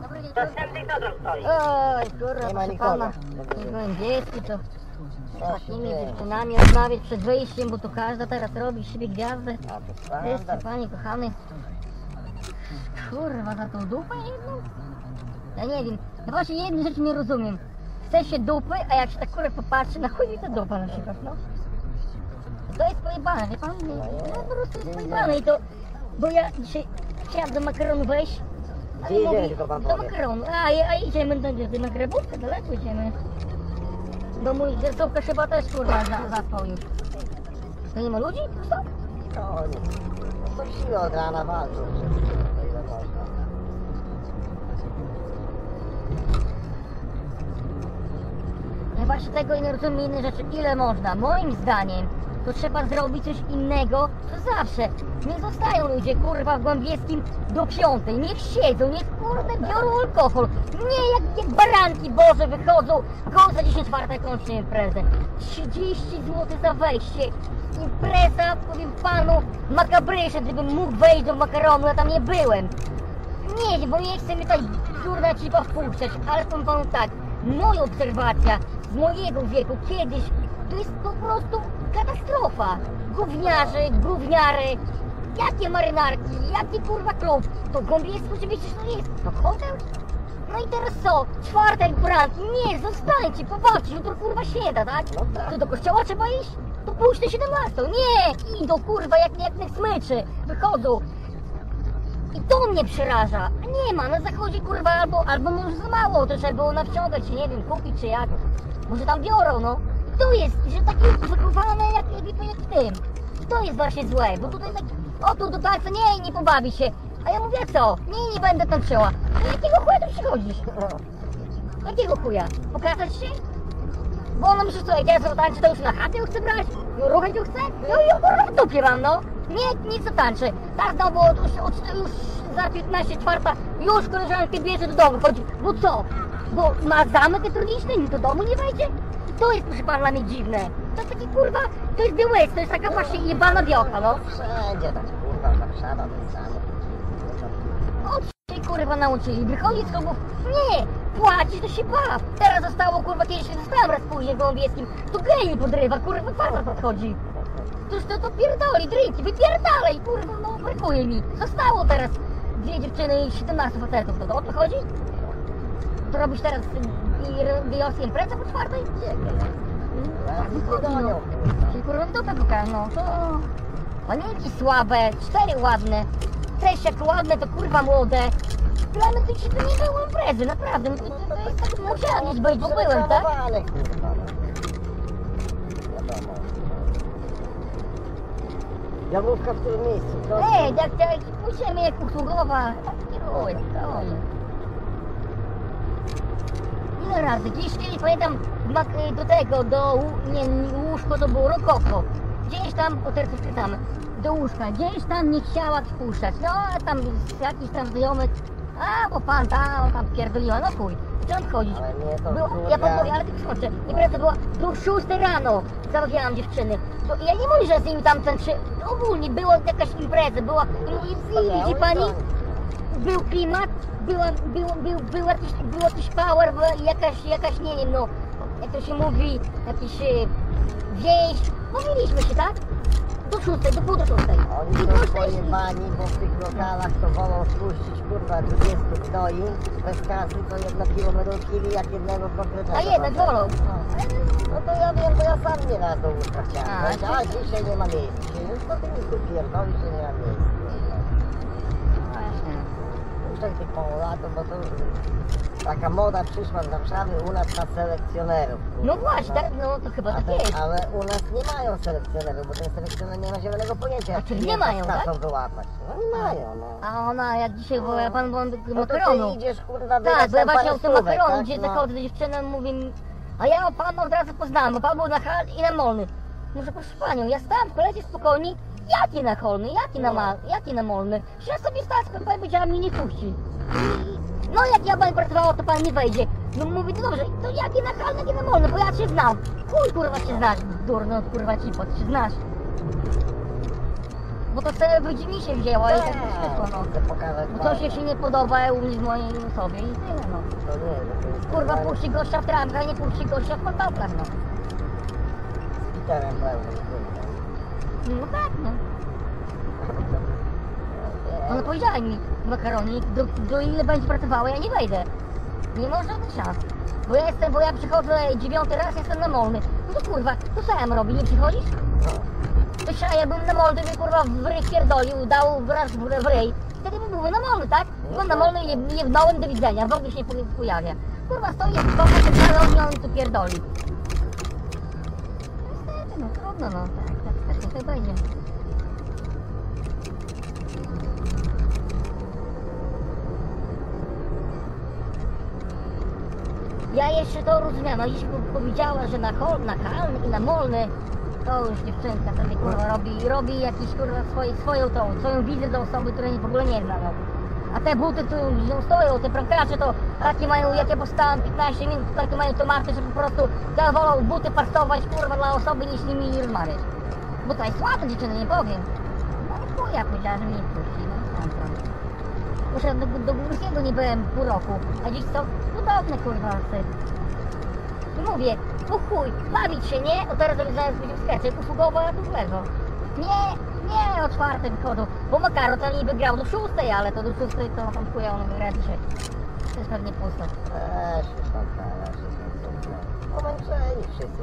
Następny kto tam stoi? Oj, kurwa, Nie ma proszę nikogo. pana. Nie byłem dziecki, to z się takimi dziewczynami rozmawiać przed wyjściem, bo to każda teraz robi siebie gwiazdę. A to Wiesz, panie kochany. Kurwa, za tą dupę jedną? Ja nie wiem. Ja właśnie jednej rzeczy nie rozumiem. Chce się dupy, a jak się tak kurwa popatrzy, na chuj ta dupa na przykład, no. To jest pojebane, wie pan? No po prostu jest pojebane i to... Bo ja dzisiaj chciałam do makaronu wejść. Ale Gdzie idziemy, mówi, tylko pan Do powie. makaronu. A, a idziemy do, do, do nagrabówkę, daleko idziemy. Do mój zercówka chyba też kurwa za, zaspał już. To nie ma ludzi? Co? To nie. No to siły od rana walczą. To ile można. Ja właśnie tego nie rozumiem inne rzeczy, ile można. Moim zdaniem to trzeba zrobić coś innego, co zawsze. Nie zostają ludzie kurwa w Głębieskim do piątej. Niech siedzą, niech kurde biorą alkohol. Nie jak, jak baranki Boże wychodzą, go za 10 czwarte kończy imprezę. 30 zł za wejście. Impreza, powiem panu, makabrejsza, gdybym mógł wejść do makaronu, ja tam nie byłem. Nie, bo nie chcę mnie tutaj kurna cipa wpuszczać, ale powiem panu tak, moja obserwacja z mojego wieku kiedyś to jest po prostu katastrofa. Gówniarze, gówniary, jakie marynarki, jaki kurwa klub, to Gąbiecku oczywiście to jest, to hotel? No i teraz co? Czwartek branki, nie, zostańcie, popatrzcie, jutro kurwa święta, tak? No tak. To do kościoła trzeba iść? To pójść na 17, nie, idą kurwa jak, jak na smyczy, wychodzą, i to mnie przeraża. A nie ma, na zachodzie kurwa albo, albo może za mało, to trzeba było nawciągać, nie wiem, kupić czy jak. Może tam biorą, no. I to jest, że takie wychowane jak, jak, jak tym. I to jest właśnie złe, bo tutaj tak, o tu do tańca, nie, nie pobawi się. A ja mówię, co? Nie, nie będę tańczyła. A jakiego chuja tu przychodzisz? Jakiego chuja? Pokazać się? Bo ona myśli, co, ja zatańczę, to już na chatę ją chcę brać? Ruchać ją chcę? No i kurwa w dupie mam, no. Nie, nie zatańczę. Tak znowu od, od, od, już za 15 czwarta, już koleżankę bierze do domu, chodzi. Bo co? Bo ma zamek etroniczny i do domu nie wejdzie? To jest, proszę pana, dla mnie dziwne. To jest taki kurwa, to jest The West, to jest taka właśnie jebana wiocha, no. Wszędzie tak kurwa Warszawa samo. Od się kurwa nauczyli, wychodzić z klubów, nie, płacić to się baw. Teraz zostało kurwa, kiedyś się zostałem raz później w Gołębieskim, to gej mi podrywa, kurwa, facet podchodzi. Toż to, to pierdoli, drinki, wypierdalaj, kurwa, no brakuje mi. Zostało teraz dwie dziewczyny i 17 facetów, to, to o to chodzi? To robisz teraz i wyjątkiem imprezę po czwartej? Tak no. Czyli kurwa w dupę no to... Panienki słabe, cztery ładne, też jak ładne, to kurwa młode. Dla mnie to się to nie było imprezy, naprawdę, no to, to, to jest tak, musiałem być, bo byłem, tak? No. Jabłówka w tym miejscu. Ej, jak, jak pójdziemy jak usługowa, tak kieruję, spokojnie. Ile razy, gdzieś kiedyś pamiętam mak- do tego, do nie, łóżko to było rokoko. Gdzieś tam, o teraz czytamy, do łóżka, gdzieś tam nie chciała wpuszczać. No, a tam jakiś tam znajomy, a bo pan tam, tam pierdoliła, no chuj. Chciałam chodzić. Ale nie, to Było, ja ale tylko skończę. Impreza była do 6 rano. Zamawiałam dziewczyny. To ja nie mówię, że z nimi tam tańczy. Ogólnie była jakaś impreza, była. I mówię, widzi pani, był klimat, była, był, był, był jakiś, był jakiś power, była jakaś, jakaś, nie wiem, no, jak to się mówi, jakiś e, więź. Mówiliśmy się, tak? Do szóstej, do pół do szóstej. Oni I są pojebani, bo w tych lokalach to wolą spuścić kurwa 20 gnoi bez kasy, to piwo będą pili jak jednego konkretnego. A faceta. wolą. No to ja wiem, bo ja sam nie raz do łóżka chciałem. A, A, dzisiaj nie ma miejsca. Już to ty mi tu pierdolisz, że nie ma miejsca. Puszczaj tych małolatów, bo to taka moda przyszła z Warszawy u nas na selekcjonerów. No właśnie, tak, no to chyba A tak jest. ale u nas nie mają selekcjonerów, bo ten selekcjoner nie ma zielonego pojęcia. A jak czyli nie klienta mają, tak? wyłapać. No nie mają, no. A ona, jak dzisiaj, bo ja pan byłam do No to makaronu. ty idziesz, kurwa, Tak, wydać bo ja tam właśnie parę tego stówek, makaronu, tak? gdzie No. mi, a ja pana od razu poznałam, bo pan był na hal i na molny. Może proszę panią, ja stałam w kolecie spokojnie, jaki na holny, jaki na ma, jaki na molny. Ja sobie spokojnie, powiedziała mnie nie puści. No jak ja pani pracowała, to pan nie wejdzie. No mówię, to dobrze, to jaki na halny, jaki na molny, bo ja cię znam. Chuj kurwa się znasz, durno kurwa ci, pod się znasz. Bo to sobie będzie mi się wzięło i tak wyszło, no. Chcę pokazać Bo coś jej się nie podoba u mnie w mojej osobie i tyle, no. To nie, to jest Kurwa, normalnie puści gościa w trampkach, nie puści gościa w pantoflach, no. Z kurwa. No tak, no. No, no powiedziałem mi, makaronik, do, do ile będzie pracowała, ja nie wejdę. Nie ma żadnych szans. Bo ja jestem, bo ja przychodzę dziewiąty raz, jestem na molny. No to kurwa, to co ja mam robić, nie przychodzisz? To się, jakbym na molny by kurwa w ryj pierdolił, dał wraz w, w ryj. Wtedy by były na molny, tak? Byłem na molny i nie wnąłem do widzenia, w ogóle się nie poja- pojawia. Kurwa, stoi jak boku, to cały on tu pierdoli. Niestety, no trudno, no. Tak, tak będzie. Ja jeszcze to rozumiem, no jeśli po- powiedziała, że na, hol, na kalny i na molny, to już dziewczynka sobie kurwa robi, robi jakiś kurwa swoje, swoją tą, swoją wizję do osoby, której w ogóle nie zna. No. A te buty tu gdzie stoją, te prankacze to takie mają, jak ja postałem 15 minut, takie mają tomaty, że po prostu ja wolą buty pastować kurwa dla osoby niż nimi rozmawiać. Bo to jest ładne dziewczyny, nie powiem. Ale chuj, ja powiedziała, że mnie nie puści, no tam, tam. Muszę do, do Górskiego nie byłem pół roku, a dziś są cudowne kurwa. I mówię, no chuj, bawić się, nie? O teraz zaraz będzie w skecze, usługowo, w lewo. Nie, nie o czwartym chodu, bo Makaro to niby grał do szóstej, ale to do szóstej to tam chuja on gra dzisiaj. To jest pewnie pusto. Eee, się tam, teraz, się tam, Pomęczeni wszyscy,